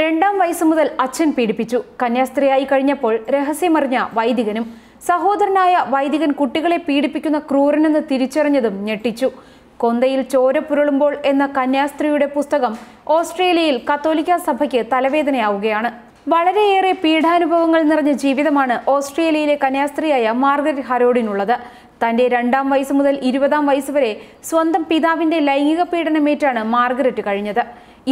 രണ്ടാം വയസ്സ് മുതൽ അച്ഛൻ പീഡിപ്പിച്ചു. കന്യാസ്ത്രീയായി കഴിഞ്ഞപ്പോൾ രഹസ്യമറിഞ്ഞ വൈദികനും സഹോദരനായ വൈദികൻ കുട്ടികളെ പീഡിപ്പിക്കുന്ന ക്രൂരനെന്ന് തിരിച്ചറിഞ്ഞതും ഞെട്ടിച്ചു. കൊന്തയിൽ ചോര പുരളുമ്പോൾ എന്ന കന്യാസ്ത്രീയുടെ പുസ്തകം ഓസ്ട്രേലിയയിൽ കത്തോലിക്ക സഭയ്ക്ക് തലവേദനയാവുകയാണ്. വളരെയേറെ പീഡാനുഭവങ്ങൾ നിറഞ്ഞ ജീവിതമാണ് ഓസ്ട്രേലിയയിലെ കന്യാസ്ത്രീയായ മാർഗരറ്റ് ഹരോഡിനുള്ളത്. തന്റെ രണ്ടാം വയസ്സ് മുതൽ ഇരുപതാം വയസ്സ് വരെ സ്വന്തം പിതാവിന്റെ ലൈംഗിക പീഡനമേറ്റാണ് മാർഗരറ്റ് കഴിഞ്ഞത്.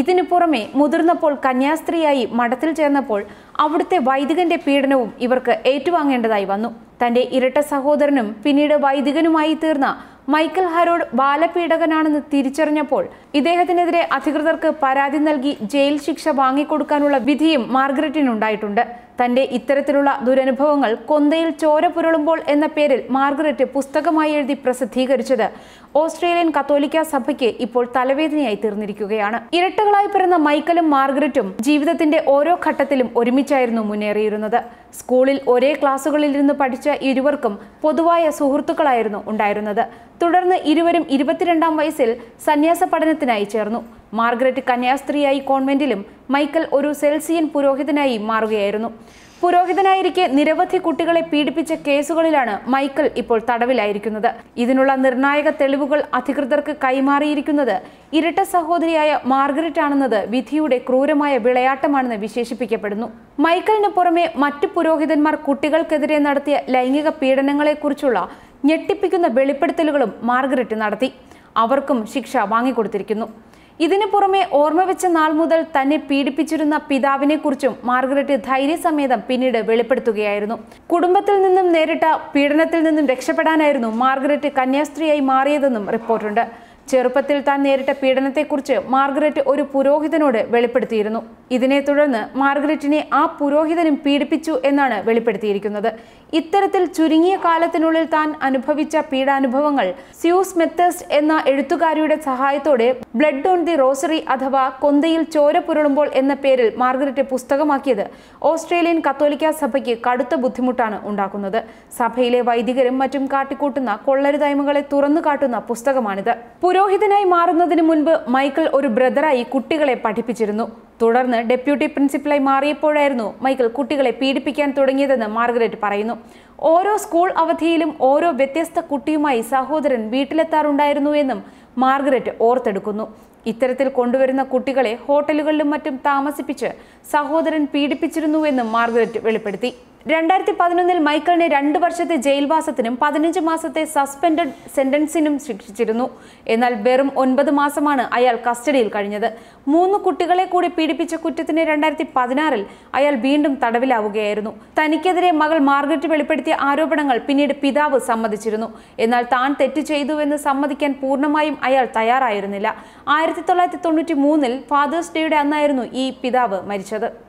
ഇതിനു പുറമെ മുതിർന്നപ്പോൾ കന്യാസ്ത്രീയായി മഠത്തിൽ ചേർന്നപ്പോൾ അവിടുത്തെ വൈദികന്റെ പീഡനവും ഇവർക്ക് ഏറ്റുവാങ്ങേണ്ടതായി വന്നു. തന്റെ ഇരട്ട സഹോദരനും പിന്നീട് വൈദികനുമായി തീർന്ന മൈക്കൽ ഹരോഡ് ബാലപീഡകനാണെന്ന് തിരിച്ചറിഞ്ഞപ്പോൾ ഇദ്ദേഹത്തിനെതിരെ അധികൃതർക്ക് പരാതി നൽകി ജയിൽ ശിക്ഷ വാങ്ങിക്കൊടുക്കാനുള്ള വിധിയും മാർഗരറ്റിനുണ്ടായിട്ടുണ്ട്. തന്റെ ഇത്തരത്തിലുള്ള ദുരനുഭവങ്ങൾ കൊന്തയിൽ ചോര പുരളുമ്പോൾ എന്ന പേരിൽ മാർഗരറ്റ് പുസ്തകമായി എഴുതി പ്രസിദ്ധീകരിച്ചത് ഓസ്ട്രേലിയൻ കത്തോലിക്ക സഭയ്ക്ക് ഇപ്പോൾ തലവേദനയായി തീർന്നിരിക്കുകയാണ്. ഇരട്ടകളായി പിറന്ന മൈക്കലും മാർഗരറ്റും ജീവിതത്തിന്റെ ഓരോ ഘട്ടത്തിലും ഒരുമിച്ചായിരുന്നു മുന്നേറിയിരുന്നത്. സ്കൂളിൽ ഒരേ ക്ലാസ്സുകളിൽ ഇരുന്ന് പഠിച്ച ഇരുവർക്കും പൊതുവായ സുഹൃത്തുക്കളായിരുന്നു ഉണ്ടായിരുന്നത്. തുടർന്ന് ഇരുവരും ഇരുപത്തിരണ്ടാം വയസ്സിൽ സന്യാസ പഠനത്തിനായി ചേർന്നു. മാർഗരറ്റ് കന്യാസ്ത്രീയായി കോൺവെന്റിലും മൈക്കൽ ഒരു സെൽസിയൻ പുരോഹിതനായി മാറുകയായിരുന്നു. പുരോഹിതനായിരിക്കെ നിരവധി കുട്ടികളെ പീഡിപ്പിച്ച കേസുകളിലാണ് മൈക്കൽ ഇപ്പോൾ തടവിലായിരിക്കുന്നത്. ഇതിനുള്ള നിർണായക തെളിവുകൾ അധികൃതർക്ക് കൈമാറിയിരിക്കുന്നത് ഇരട്ട സഹോദരിയായ മാർഗരറ്റ് ആണെന്നത് വിധിയുടെ ക്രൂരമായ വിളയാട്ടമാണെന്ന് വിശേഷിപ്പിക്കപ്പെടുന്നു. മൈക്കലിന് പുറമെ മറ്റു പുരോഹിതന്മാർ കുട്ടികൾക്കെതിരെ നടത്തിയ ലൈംഗിക പീഡനങ്ങളെക്കുറിച്ചുള്ള ഞെട്ടിപ്പിക്കുന്ന വെളിപ്പെടുത്തലുകളും മാർഗരറ്റ് നടത്തി. അവർക്കും ശിക്ഷ വാങ്ങിക്കൊടുത്തിരിക്കുന്നു. ഇതിനു പുറമെ ഓർമ്മ വെച്ച നാൾ മുതൽ തന്നെ പീഡിപ്പിച്ചിരുന്ന പിതാവിനെക്കുറിച്ചും മാർഗരറ്റ് ധൈര്യസമേതം പിന്നീട് വെളിപ്പെടുത്തുകയായിരുന്നു. കുടുംബത്തിൽ നിന്നും നേരിട്ട പീഡനത്തിൽ നിന്നും രക്ഷപ്പെടാനായിരുന്നു മാർഗരറ്റ് കന്യാസ്ത്രീയായി മാറിയതെന്നും റിപ്പോർട്ടുണ്ട്. ചെറുപ്പത്തിൽ താൻ നേരിട്ട പീഡനത്തെക്കുറിച്ച് മാർഗരറ്റ് ഒരു പുരോഹിതനോട് വെളിപ്പെടുത്തിയിരുന്നു. ഇതിനെ തുടർന്ന് മാർഗരറ്റിനെ ആ പുരോഹിതനും പീഡിപ്പിച്ചു എന്നാണ് വെളിപ്പെടുത്തിയിരിക്കുന്നത്. ഇത്തരത്തിൽ ചുരുങ്ങിയ കാലത്തിനുള്ളിൽ താൻ അനുഭവിച്ച പീഡാനുഭവങ്ങൾ സ്യൂസ് മെത്തേഴ്സ് എന്ന എഴുത്തുകാരിയുടെ സഹായത്തോടെ ബ്ലഡ് ഓൺ ദി റോസറി അഥവാ കൊന്തയിൽ ചോര പുരളുമ്പോൾ എന്ന പേരിൽ മാർഗരറ്റ് പുസ്തകമാക്കിയത് ഓസ്ട്രേലിയൻ കത്തോലിക്ക സഭയ്ക്ക് കടുത്ത ബുദ്ധിമുട്ടാണ് ഉണ്ടാക്കുന്നത്. സഭയിലെ വൈദികരും മറ്റും കാട്ടിക്കൂട്ടുന്ന കൊള്ളരുതായ്മകളെ തുറന്നു കാട്ടുന്ന പുസ്തകമാണിത്. പുരോഹിതനായി മാറുന്നതിന് മുൻപ് മൈക്കിൾ ഒരു ബ്രദറായി കുട്ടികളെ പഠിപ്പിച്ചിരുന്നു. തുടർന്ന് ഡെപ്യൂട്ടി പ്രിൻസിപ്പലായി മാറിയപ്പോഴായിരുന്നു മൈക്കിൾ കുട്ടികളെ പീഡിപ്പിക്കാൻ തുടങ്ങിയതെന്ന് മാർഗരറ്റ് പറയുന്നു. ഓരോ സ്കൂൾ അവധിയിലും ഓരോ വ്യത്യസ്ത കുട്ടിയുമായി സഹോദരൻ വീട്ടിലെത്താറുണ്ടായിരുന്നു എന്നും മാർഗരറ്റ് ഓർത്തെടുക്കുന്നു. ഇത്തരത്തിൽ കൊണ്ടുവരുന്ന കുട്ടികളെ ഹോട്ടലുകളിലും മറ്റും താമസിപ്പിച്ച് സഹോദരൻ പീഡിപ്പിച്ചിരുന്നുവെന്നും മാർഗരറ്റ് വെളിപ്പെടുത്തി. രണ്ടായിരത്തി പതിനൊന്നിൽ മൈക്കിളിനെ രണ്ട് വർഷത്തെ ജയിൽവാസത്തിനും പതിനഞ്ച് മാസത്തെ സസ്പെൻഡഡ് സെന്റൻസിനും ശിക്ഷിച്ചിരുന്നു. എന്നാൽ വെറും ഒൻപത് മാസമാണ് അയാൾ കസ്റ്റഡിയിൽ കഴിഞ്ഞത്. മൂന്ന് കുട്ടികളെ കൂടി പീഡിപ്പിച്ച കുറ്റത്തിന് രണ്ടായിരത്തി പതിനാറിൽ അയാൾ വീണ്ടും തടവിലാവുകയായിരുന്നു. തനിക്കെതിരെ മകൾ മാർഗറ്റ് വെളിപ്പെടുത്തിയ ആരോപണങ്ങൾ പിന്നീട് പിതാവ് സമ്മതിച്ചിരുന്നു. എന്നാൽ താൻ തെറ്റ് ചെയ്തുവെന്ന് സമ്മതിക്കാൻ പൂർണമായും അയാൾ തയ്യാറായിരുന്നില്ല. ആയിരത്തി തൊള്ളായിരത്തി തൊണ്ണൂറ്റി മൂന്നിൽ ഫാദേഴ്സ് ഡേയുടെ അന്നായിരുന്നു ഈ പിതാവ് മരിച്ചത്.